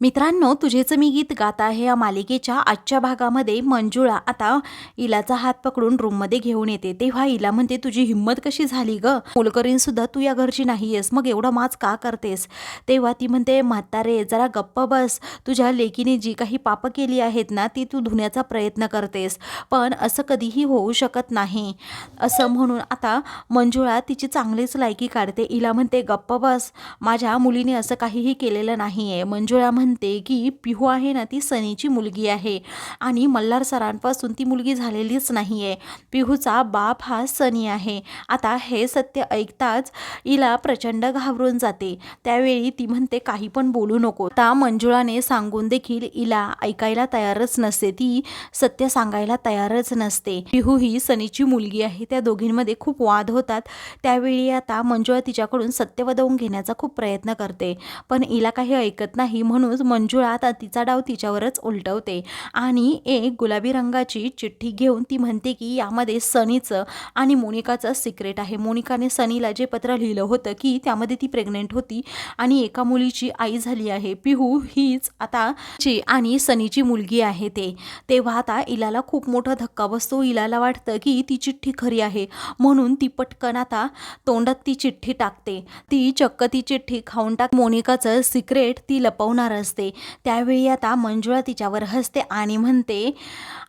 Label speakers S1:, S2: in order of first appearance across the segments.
S1: मित्रांनो तुझेच मी गीत गात आहे या मालिकेच्या आजच्या भागामध्ये मंजुळा आता इलाचा हात पकडून रूममध्ये घेऊन येते. तेव्हा इला म्हणते तुझी हिंमत कशी झाली ग? मोलकरीन सुद्धा तू या घरची नाही आहेस मग एवढं माच का करतेस? तेव्हा ती म्हणते म्हातारे जरा गप्प बस. तुझ्या लेकीने जी काही पापं केली आहेत ना ती तू धुण्याचा प्रयत्न करतेस. पण असं कधीही होऊ शकत नाही. असं म्हणून आता मंजुळा तिची चांगलीच लायकी काढते. इला म्हणते गप्प बस. माझ्या मुलीने असं काहीही केलेलं नाही आहे मंजुळा म्हणते म्हणते की पिहू आहे ना ती सनीची मुलगी आहे. आणि मल्हार सरांपासून ती मुलगी झालेलीच नाही आहे पिहूचा बाप हा सनी आहे. आता हे सत्य ऐकताच इला प्रचंड घाबरून जाते. त्यावेळी ती म्हणते काही पण बोलू नको. आता मंजुळाने सांगून देखील इला ऐकायला तयारच नसते. ती सत्य सांगायला तयारच नसते. पिहू ही सनीची मुलगी आहे. त्या दोघींमध्ये खूप वाद होतात. त्यावेळी आता मंजुळा तिच्याकडून सत्य वदवून घेण्याचा खूप प्रयत्न करते. पण इला काही ऐकत नाही म्हणून मंजुळा आता तिचा डाव तिच्यावरच उलटवते. आणि एक गुलाबी रंगाची चिठ्ठी घेऊन ती म्हणते की यामध्ये सनीचं आणि मोनिकाचं सिक्रेट आहे. मोनिकाने सनीला जे पत्र लिहिलं होतं की त्यामध्ये ती प्रेग्नेंट होती आणि एका मुलीची आई झाली आहे. पिहू हीच आता ची आणि सनीची मुलगी आहे ते. तेव्हा आता इलाला खूप मोठा धक्का बसतो. इलाला वाटतं की ती चिठ्ठी खरी आहे. म्हणून ती पटकन आता तोंडात ती चिठ्ठी टाकते. ती चक्क ती चिठ्ठी खाऊन टाक. मोनिकाचं सिक्रेट ती लपवणार असते. त्यावेळी आता मंजुळा तिच्यावर हसते आणि म्हणते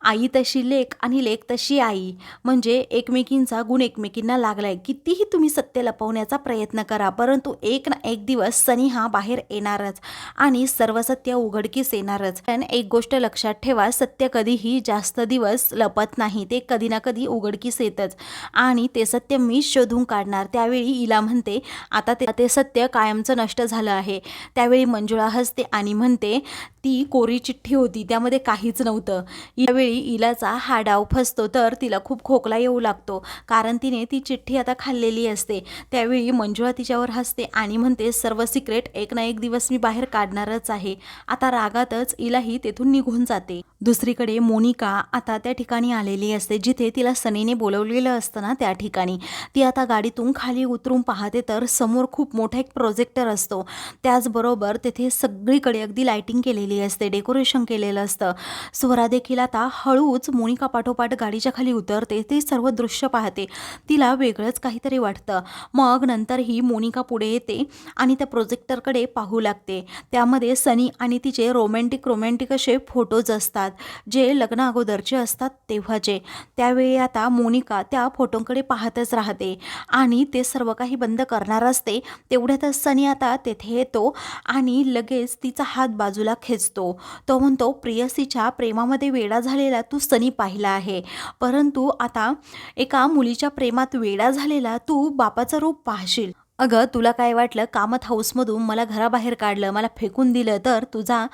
S1: आई तशी लेख आणि लेख तशी आई. म्हणजे एकमेकींचा गुण एकमेकींना लागलाय. कितीही तुम्ही सत्य लपवण्याचा प्रयत्न करा परंतु एक ना एक दिवस सनी हा बाहेर येणारच आणि सर्व सत्य उघडकीस येणारच. पण एक गोष्ट लक्षात ठेवा सत्य कधीही जास्त दिवस लपत नाही. ते कधी ना कधी उघडकीस येतच आणि ते सत्य मी शोधून काढणार. त्यावेळी इला म्हणते आता ते सत्य कायमचं नष्ट झालं आहे. त्यावेळी मंजुळा हसते आणि म्हणते ती कोरी चिठ्ठी होती त्यामध्ये काहीच नव्हतं. यावेळी इलाचा हा डाव फसतो तर तिला खूप खोकला येऊ लागतो. कारण तिने ती चिठ्ठी आता खाल्लेली असते. त्यावेळी मंजुळा तिच्यावर हसते आणि म्हणते सर्व सिक्रेट एक ना एक दिवस मी बाहेर काढणारच आहे. आता रागातच इलाही तेथून निघून जाते. दुसरीकडे मोनिका आता त्या ठिकाणी आलेली असते जिथे तिला सनीने बोलवलेलं असतं ना त्या ठिकाणी. ती आता गाडीतून खाली उतरून पाहते तर समोर खूप मोठा एक प्रोजेक्टर असतो. त्याचबरोबर तेथे सगळीकडे अगदी लायटिंग केलेली असते डेकोरेशन केलेलं असतं. स्वरा देखील आता हळूच मोनिका पाठोपाठ गाडीच्या खाली उतरते ते सर्व दृश्य पाहते. तिला वेगळंच काहीतरी वाटतं. मग नंतर ही मोनिका पुढे येते आणि त्या प्रोजेक्टरकडे पाहू लागते. त्यामध्ये सनी आणि तिचे रोमॅन्टिक रोमॅन्टिक असे फोटोज असतात. जे लग्न अगोदरचे असतात तेव्हाचे. त्यावेळी आता मोनिका त्या फोटोंकडे पाहतच राहते. आणि ते सर्व काही बंद करणार असते. तेवढ्यातच सनी आता तेथे येतो आणि लगेच तिचा हात बाजूला खेचतो. तो म्हणतो प्रियसीच्या प्रेमामध्ये वेडा झालेला तू सनी पाहिला आहे. परंतु आता एका मुलीच्या प्रेमात वेडा झालेला तू बापाचं रूप पाहशील. अगं तुला काय वाटलं? कामत हाऊसमधून मला घराबाहेर काढलं मला फेकून दिलं तर तुझा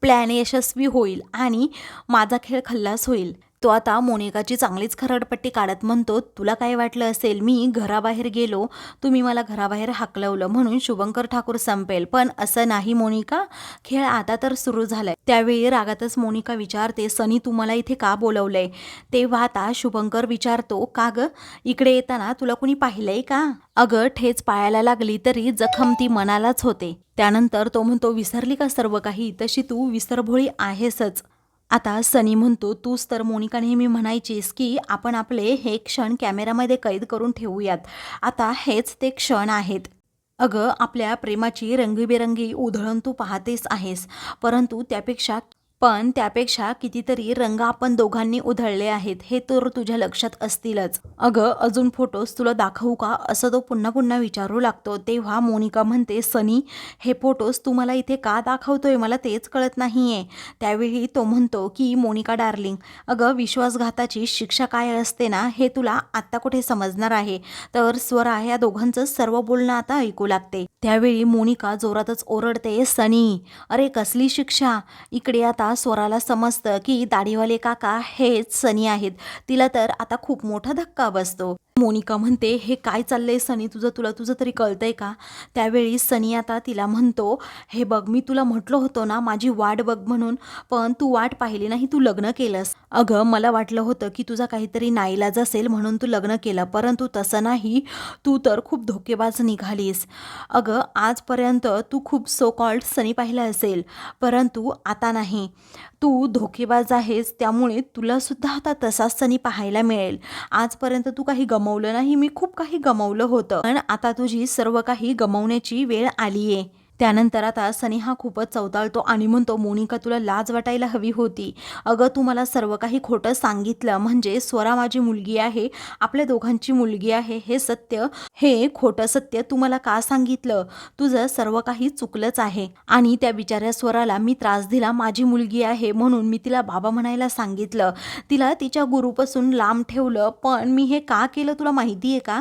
S1: प्लॅन यशस्वी होईल आणि माझा खेळ खल्लास होईल. तो आता मोनिकाची चांगलीच खरडपट्टी काढत म्हणतो तुला काय वाटलं असेल? मी घराबाहेर गेलो. तुम्ही मला घराबाहेर हाकलवलं म्हणून शुभंकर ठाकूर संपेल. पण असं नाही मोनिका. खेळ आता तर सुरू झालाय. त्यावेळी रागातच मोनिका विचारते सनी तू मला इथे का बोलवलंय? तेव्हा आता शुभंकर विचारतो का ग? इकडे येताना तुला कुणी पाहिलंय का? अगं ठेच पायाला लागली तरी जखम ती मनालाच होते. त्यानंतर तो म्हणतो विसरली का सर्व काही? तशी तू विसरभोळी आहेसच. आता सनी म्हणतो तूच तर मोनिका नेहमी म्हणायचीस की आपण आपले हे क्षण कॅमेरामध्ये कैद करून ठेवूयात. आता हेच ते क्षण आहेत. अगं आपल्या प्रेमाची रंगीबेरंगी उधळण तू पाहतेस आहेस. परंतु त्यापेक्षा पण त्यापेक्षा कितीतरी रंग आपण दोघांनी उधळले आहेत हे तर तुझ्या लक्षात असतीलच. अगं अजून फोटोज तुला दाखवू का? असं तो पुन्हा पुन्हा विचारू लागतो. तेव्हा मोनिका म्हणते सनी हे फोटोज तू मला इथे का दाखवतोय? मला तेच कळत नाहीये. त्यावेळी तो म्हणतो की मोनिका डार्लिंग अगं विश्वासघाताची शिक्षा काय असते ना हे तुला आत्ता कुठे समजणार आहे? तर स्वरा या दोघांचं सर्व बोलणं आता ऐकू लागते. त्यावेळी मोनिका जोरातच ओरडते सनी अरे कसली शिक्षा? इकडे आता आता स्वराला समजतं की दाढीवाले काका हेच सनी आहेत. तिला तर आता खूप मोठा धक्का बसतो. मोनिका म्हणते हे काय चाललंय सनी? तुझं तुला तुझं तरी कळतंय का? त्यावेळी सनी आता तिला म्हणतो हे बघ मी तुला म्हटलं होतं ना माझी वाट बघ म्हणून पण तू वाट पाहिली नाही तू लग्न केलंस. अगं मला वाटलं होतं की तुझा काहीतरी नाईलाज असेल म्हणून तू लग्न केलं परंतु तसं नाही. तू तर खूप धोकेबाज निघालीस. अगं आजपर्यंत तू खूप सो कॉल्ड सनी पाहिलं असेल परंतु आता नाही. तू धोकेबाज आहेस त्यामुळे तुला सुद्धा आता तसाच सनी पाहायला मिळेल. आजपर्यंत तू काही गमवलं नाही मी खूप काही गमवलं होतं. पण आता तुझी सर्व काही गमवण्याची वेळ आली आहे त्यानंतर आता सनी हा खूपच चवताळतो आणि म्हणतो मोनिका तुला लाज वाटायला हवी होती. अगं तू मला सर्व काही खोटं सांगितलं. म्हणजे स्वरा माझी मुलगी आहे आपल्या दोघांची मुलगी आहे. हे सत्य हे खोटं सत्य तू मला का सांगितलं? तुझं सर्व काही चुकलंच आहे. आणि त्या बिचाऱ्या स्वराला मी त्रास दिला माझी मुलगी आहे. म्हणून मी तिला बाबा म्हणायला सांगितलं. तिला तिच्या गुरुपासून लांब ठेवलं. पण मी हे का केलं तुला माहिती आहे का?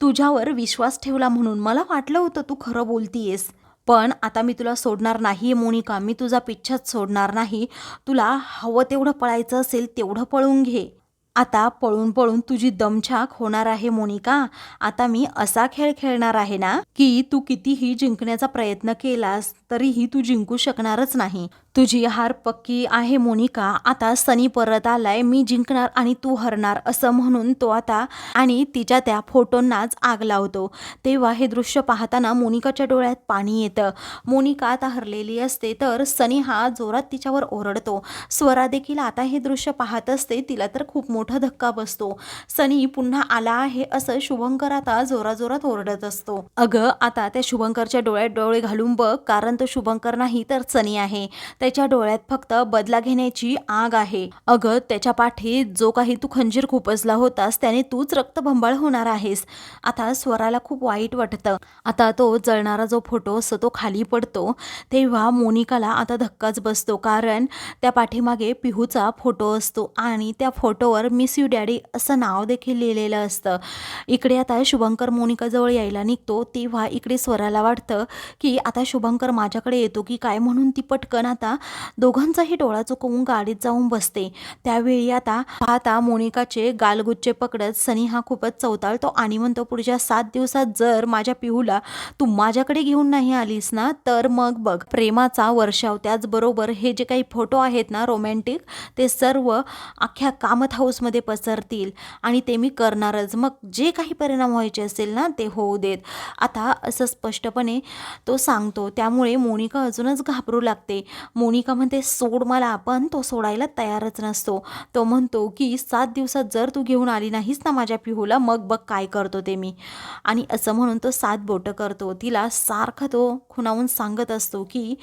S1: तुझ्यावर विश्वास ठेवला म्हणून. मला वाटलं होतं तू खरं बोलतीयेस. पण आता मी तुला सोडणार नाही मोनिका. मी तुझा पिच्छाच सोडणार नाही. तुला हवं तेवढं पळायचं असेल तेवढं पळून घे. आता पळून पळून तुझी दमछाक होणार आहे मोनिका. आता मी असा खेळ खेळणार आहे ना की तू कितीही जिंकण्याचा प्रयत्न केलास तरीही तू जिंकू शकणारच नाही. तुझी हार पक्की आहे मोनिका. आता सनी परत आलाय मी जिंकणार आणि तू हरणार असं म्हणून तो आता आणि तिच्या त्या फोटोंनाच आग लावतो. तेव्हा हे दृश्य पाहताना मोनिकाच्या डोळ्यात पाणी येतं. मोनिका आता हरलेली असते तर सनी हा जोरात तिच्यावर ओरडतो. स्वरा देखील आता हे दृश्य पाहत असते तिला तर खूप मोठा धक्का बसतो. सनी पुन्हा आला आहे असं शुभंकर आता जोराजोरात ओरडत असतो. अगं आता त्या शुभंकरच्या डोळ्यात डोळे घालून बघ कारण तो शुभंकर नाही तर सनी आहे. त्याच्या डोळ्यात फक्त बदला घेण्याची आग आहे. अगं त्याच्या पाठीत जो काही तू खंजीर खुपसला होतास त्याने तूच रक्तभंबाळ होणार आहेस. आता स्वराला खूप वाईट वाटतं. आता तो जळणारा जो फोटो असतो तो खाली पडतो. तेव्हा मोनिकाला आता धक्काच बसतो कारण त्या पाठीमागे पिहूचा फोटो असतो आणि त्या फोटोवर मिस यू डॅडी असं नाव देखील लिहिलेलं असतं. इकडे आता शुभंकर मोनिकाजवळ यायला निघतो तेव्हा इकडे स्वराला वाटतं की आता शुभंकर माझ्याकडे येतो की काय म्हणून ती पटकन आता दोघांचाही डोळा चुकवून गाडीत जाऊन बसते. त्यावेळी आता पाहता मोनिकाचे गालगुच्चे पकडत सनी हा खूपच चवताळतो आणि म्हणतो पुढच्या सात दिवसात जर माझ्या पिहूला तू माझ्याकडे घेऊन नाही आलीस ना तर मग बघ प्रेमाचा वर्षाव. त्याचबरोबर हे जे काही फोटो आहेत ना रोमॅन्टिक ते सर्व अख्ख्या कामत हाऊसमध्ये पसरतील आणि ते मी करणारच. मग जे काही परिणाम व्हायचे असेल ना ते होऊ देत. आता असं स्पष्टपणे तो सांगतो. त्यामुळे मोनिका अजूनच घाबरू लागते. मोनिका म्हणते सोड मला पण तो सोडायला तयारच नसतो. तो म्हणतो की सात दिवसात जर तू घेऊन आली नाहीस ना माझ्या पिहूला मग बघ काय करतो ते मी. आणि असं म्हणून तो सात बोटं करतो. तिला सारखा तो खुणावून सांगत असतो की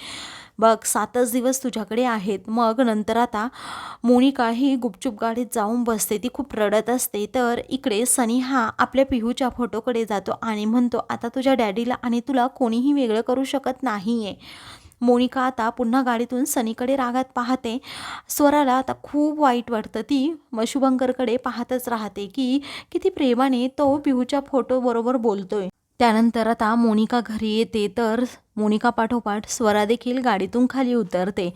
S1: बघ सातच दिवस तुझ्याकडे आहेत. मग नंतर आता मोनिका ही गुपचूप गाडीत जाऊन बसते. ती खूप रडत असते. तर इकडे सनी हा आपल्या पिहूच्या फोटोकडे जातो आणि म्हणतो आता तुझ्या डॅडीला आणि तुला कोणीही वेगळं करू शकत नाही आहे मोनिका आता पुन्हा गाडीतून सनीकडे रागात पाहते. स्वराला आता खूप वाईट वाटतं. ती म शुभंकरकडे पाहतच राहते की किती प्रेमाने तो पिहूच्या फोटोबरोबर बोलतोय. त्यानंतर आता मोनिका घरी येते तर मोनिका पाठोपाठ स्वरा देखील गाडीतून खाली उतरते.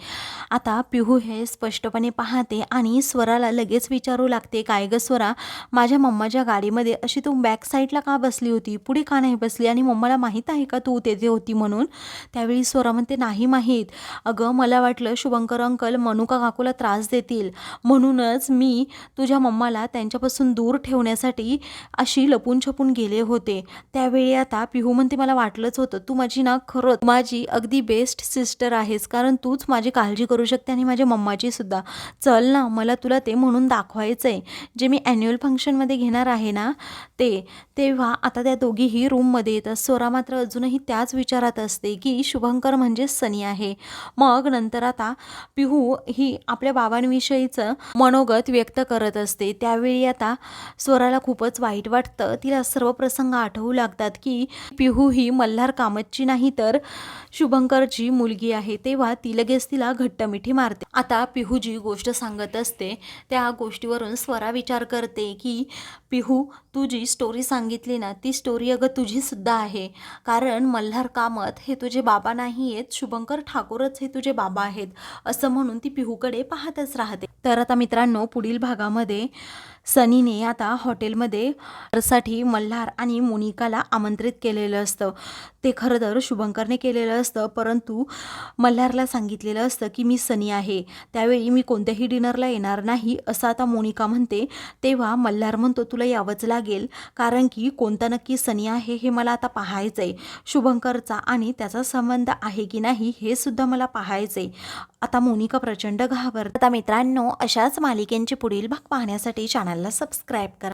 S1: आता पिहू हे स्पष्टपणे पाहते आणि स्वराला लगेच विचारू लागते काय ग स्वरा? माझ्या मम्माच्या गाडीमध्ये अशी तू बॅक साईडला का बसली होती? पुढे का नाही बसली? आणि मम्माला माहीत आहे का तू तेथे होती म्हणून? त्यावेळी स्वरा म्हणते नाही माहीत. अगं मला वाटलं शुभंकर अंकल मनुका काकूला त्रास देतील. म्हणूनच मी तुझ्या मम्माला त्यांच्यापासून दूर ठेवण्यासाठी अशी लपून छपून गेले होते. त्यावेळी आता पिहू म्हणते मला वाटलंच होतं तू माझी ना खरं माझी अगदी बेस्ट सिस्टर आहेस. कारण तूच माझी काळजी करू शकते आणि माझ्या मम्माची सुद्धा. चल ना मला तुला ते म्हणून दाखवायचं आहे जे मी ॲन्युअल फंक्शनमध्ये घेणार आहे ना ते तेव्हा आता त्या दोघीही रूममध्ये येतात. स्वरा मात्र अजूनही त्याच विचारात असते की शुभंकर म्हणजे सनी आहे. मग नंतर आता पिहू ही आपल्या बाबांविषयीचं मनोगत व्यक्त करत असते. त्यावेळी आता स्वराला खूपच वाईट वाटतं. तिला सर्व प्रसंग आठवू लागतात की पिहू ही मल्हार कामतची नाही तर शुभंकर शुभंकरची मुलगी आहे तेव्हा ती लगेच तिला घट्ट मिठी मारते. आता पिहू जी गोष्ट सांगत असते. त्या गोष्टीवरून स्वरा विचार करते की पिहू तू जी स्टोरी सांगितली ना ती स्टोरी अगं तुझीसुद्धा आहे. कारण मल्हार कामत हे तुझे बाबा नाही आहेत शुभंकर ठाकूरच हे तुझे बाबा आहेत. असं म्हणून ती पिहूकडे पाहतच राहते. तर आता मित्रांनो पुढील भागामध्ये सनीने आता हॉटेलमध्ये साठी मल्हार आणि मोनिकाला आमंत्रित केलेलं असतं. ते खरं तर शुभंकरने केलेलं असतं परंतु मल्हारला सांगितलेलं असतं की मी सनी आहे त्यावेळी मी कोणत्याही डिनरला येणार नाही असं आता मोनिका म्हणते. तेव्हा मल्हार म्हणतो तुला यावंच लागेल कारण की कोणता नक्की सनी आहे हे मला आता पाहायचं आहे शुभंकरचा आणि त्याचा संबंध आहे की नाही हे सुद्धा मला पाहायचं आहे आता मोनिका प्रचंड घाबरत. आता मित्रांनो अशाच मालिकेंचे पुढील भाग पाहण्यासाठी चॅनलला सबस्क्राईब करा.